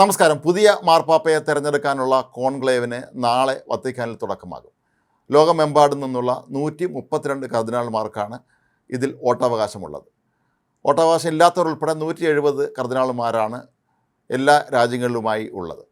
നമസ്കാരം. പുതിയ മാർപ്പാപ്പയെ തിരഞ്ഞെടുക്കാനുള്ള കോൺക്ലേവിന് നാളെ വത്തിക്കാനിൽ തുടക്കമാകും. ലോകമെമ്പാടും നിന്നുള്ള നൂറ്റി മുപ്പത്തിരണ്ട് കർദിനാൾമാർക്കാണ് ഇതിൽ വോട്ടവകാശമുള്ളത്. വോട്ടവകാശം ഇല്ലാത്തവരുൾപ്പെടെ നൂറ്റി എഴുപത് കർദിനാൾമാരാണ് എല്ലാ രാജ്യങ്ങളിലുമായി ഉള്ളത്.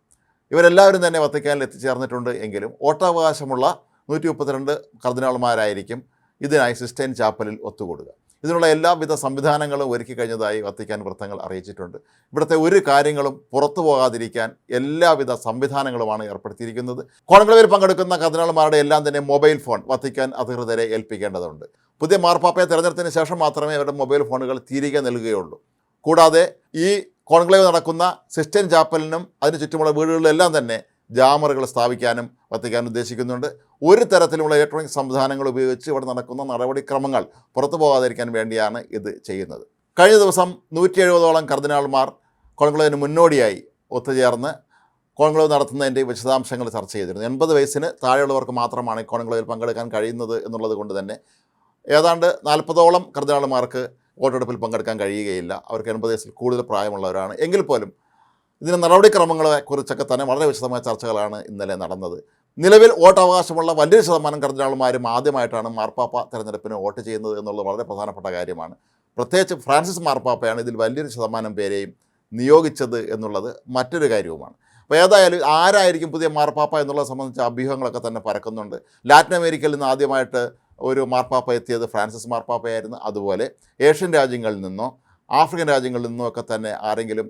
ഇവരെല്ലാവരും തന്നെ വത്തിക്കാനിൽ എത്തിച്ചേർന്നിട്ടുണ്ട് എങ്കിലും വോട്ടവകാശമുള്ള നൂറ്റി മുപ്പത്തിരണ്ട് കർദിനാൾമാരായിരിക്കും ഇതിനായി സിസ്റ്റൈൻ ചാപ്പലിൽ ഒത്തുകൂടുക. ഇതിനുള്ള എല്ലാവിധ സംവിധാനങ്ങളും ഒരുക്കി കഴിഞ്ഞതായി വത്തിക്കാൻ വൃത്തങ്ങൾ അറിയിച്ചിട്ടുണ്ട്. ഇവിടുത്തെ ഒരു കാര്യങ്ങളും പുറത്തു പോകാതിരിക്കാൻ എല്ലാവിധ സംവിധാനങ്ങളുമാണ് ഏർപ്പെടുത്തിയിരിക്കുന്നത്. കോൺക്ലേവിൽ പങ്കെടുക്കുന്ന കർദിനാൾമാരുടെ എല്ലാം തന്നെ മൊബൈൽ ഫോൺ വത്തിക്കാൻ അധികൃതരെ ഏൽപ്പിക്കേണ്ടതുണ്ട്. പുതിയ മാർപ്പാപ്പയെ തിരഞ്ഞെടുത്തതിന് ശേഷം മാത്രമേ അവരുടെ മൊബൈൽ ഫോണുകൾ തിരികെ നൽകുകയുള്ളൂ. കൂടാതെ ഈ കോൺക്ലേവ് നടക്കുന്ന സിസ്റ്റൻ ചാപ്പലിനും അതിന് ചുറ്റുമുള്ള വീടുകളിലെല്ലാം തന്നെ ജാമറുകൾ സ്ഥാപിക്കാനും വത്തിക്കാൻ ഉദ്ദേശിക്കുന്നുണ്ട്. ഒരു തരത്തിലുള്ള ഇലക്ട്രോണിക് സംവിധാനങ്ങൾ ഉപയോഗിച്ച് ഇവിടെ നടക്കുന്ന നടപടിക്രമങ്ങൾ പുറത്തു പോകാതിരിക്കാൻ വേണ്ടിയാണ് ഇത് ചെയ്യുന്നത്. കഴിഞ്ഞ ദിവസം നൂറ്റി എഴുപതോളം കർദിനാൾമാർ കോൺക്ലേവിന് മുന്നോടിയായി ഒത്തുചേർന്ന് കോൺക്ലേവ് നടത്തുന്നതിന്റെ വിശദാംശങ്ങൾ ചർച്ച ചെയ്തിരുന്നു. എൺപത് വയസ്സിന് താഴെയുള്ളവർക്ക് മാത്രമാണ് ഈ കോൺക്ലേവിൽ പങ്കെടുക്കാൻ കഴിയുന്നത് എന്നുള്ളത് കൊണ്ട് തന്നെ ഏതാണ്ട് നാൽപ്പതോളം കർദിനാൾമാർക്ക് വോട്ടെടുപ്പിൽ പങ്കെടുക്കാൻ കഴിയുകയില്ല. അവർക്ക് എൺപത് വയസ്സിൽ കൂടുതൽ പ്രായമുള്ളവരാണ്. എങ്കിൽ പോലും ഇതിന് നടപടിക്രമങ്ങളെ കുറിച്ചൊക്കെ തന്നെ വളരെ വിശദമായ ചർച്ചകളാണ് ഇന്നലെ നടന്നത്. നിലവിൽ വോട്ടവകാശമുള്ള വലിയൊരു ശതമാനം കർദിനാൾമാരും ആദ്യമായിട്ടാണ് മാർപ്പാപ്പ തെരഞ്ഞെടുപ്പിന് വോട്ട് ചെയ്യുന്നത് എന്നുള്ളത് വളരെ പ്രധാനപ്പെട്ട കാര്യമാണ്. പ്രത്യേകിച്ച് ഫ്രാൻസിസ് മാർപ്പാപ്പയാണ് ഇതിൽ വലിയൊരു ശതമാനം പേരെയും നിയോഗിച്ചത് എന്നുള്ളത് മറ്റൊരു കാര്യവുമാണ്. അപ്പോൾ ഏതായാലും ആരായിരിക്കും പുതിയ മാർപ്പാപ്പ എന്നുള്ളത് സംബന്ധിച്ച അഭ്യൂഹങ്ങളൊക്കെ തന്നെ പരക്കുന്നുണ്ട്. ലാറ്റിൻ അമേരിക്കയിൽ നിന്ന് ആദ്യമായിട്ട് ഒരു മാർപ്പാപ്പ എത്തിയത് ഫ്രാൻസിസ് മാർപ്പാപ്പയായിരുന്നു. അതുപോലെ ഏഷ്യൻ രാജ്യങ്ങളിൽ നിന്നോ ആഫ്രിക്കൻ രാജ്യങ്ങളിൽ നിന്നോ ഒക്കെ തന്നെ ആരെങ്കിലും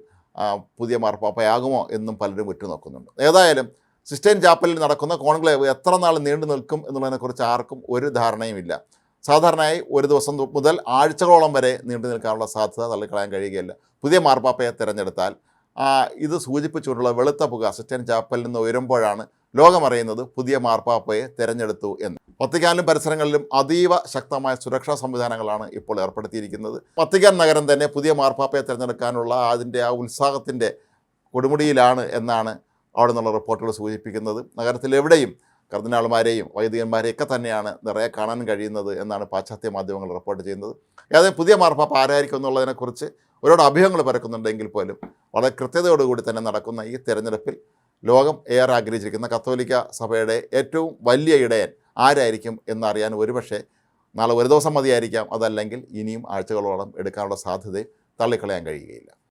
പുതിയ മാർപ്പാപ്പയാകുമോ എന്നും പലരും ഉറ്റുനോക്കുന്നുണ്ട്. ഏതായാലും സിസ്റ്റൈൻ ചാപ്പലിൽ നടക്കുന്ന കോൺക്ലേവ് എത്ര നാൾ നീണ്ടു നിൽക്കും എന്നുള്ളതിനെക്കുറിച്ച് ആർക്കും ഒരു ധാരണയുമില്ല സാധാരണയായി ഒരു ദിവസം മുതൽ ആഴ്ചകളോളം വരെ നീണ്ടു നിൽക്കാനുള്ള സാധ്യത തള്ളിക്കളയാൻ കഴിയുകയില്ല. പുതിയ മാർപ്പാപ്പയെ തിരഞ്ഞെടുത്താൽ ഇത് സൂചിപ്പിച്ചുകൊണ്ടുള്ള വെളുത്ത പുക സിസ്റ്റൈൻ ചാപ്പലിൽ നിന്ന് ഉയരുമ്പോഴാണ് ലോകമറിയുന്നത് പുതിയ മാർപ്പാപ്പയെ തിരഞ്ഞെടുത്തു എന്ന്. വത്തിക്കാനിലും പരിസരങ്ങളിലും അതീവ ശക്തമായ സുരക്ഷാ സംവിധാനങ്ങളാണ് ഇപ്പോൾ ഏർപ്പെടുത്തിയിരിക്കുന്നത്. വത്തിക്കാൻ നഗരം തന്നെ പുതിയ മാർപ്പാപ്പയെ തിരഞ്ഞെടുക്കാനുള്ള അതിന്റെ ആ ഉത്സാഹത്തിന്റെ കൊടുമുടിയിലാണ് എന്നാണ് അവിടെ നിന്നുള്ള റിപ്പോർട്ടുകൾ സൂചിപ്പിക്കുന്നത് നഗരത്തിലെവിടെയും കർദിനാൾമാരെയും വൈദികന്മാരെയൊക്കെ തന്നെയാണ് നിറയെ കാണാൻ കഴിയുന്നത് എന്നാണ് പാശ്ചാത്യ മാധ്യമങ്ങൾ റിപ്പോർട്ട് ചെയ്യുന്നത്. അതായത് പുതിയ മാർപ്പാപ്പ ആരായിരിക്കും എന്നുള്ളതിനെക്കുറിച്ച് ഒരുപാട് അഭ്യൂഹങ്ങൾ പരക്കുന്നുണ്ടെങ്കിൽ പോലും വളരെ കൃത്യതയോടുകൂടി തന്നെ നടക്കുന്ന ഈ തെരഞ്ഞെടുപ്പിൽ ലോകം ഏറെ ആഗ്രഹിച്ചിരിക്കുന്ന കത്തോലിക്ക സഭയുടെ ഏറ്റവും വലിയ ഇടയൻ ആരായിരിക്കും എന്നറിയാൻ ഒരുപക്ഷെ നാളെ ഒരു ദിവസം മതിയായിരിക്കാം. അതല്ലെങ്കിൽ ഇനിയും ആഴ്ചകളോളം എടുക്കാനുള്ള സാധ്യതയും തള്ളിക്കളയാൻ കഴിയുകയില്ല.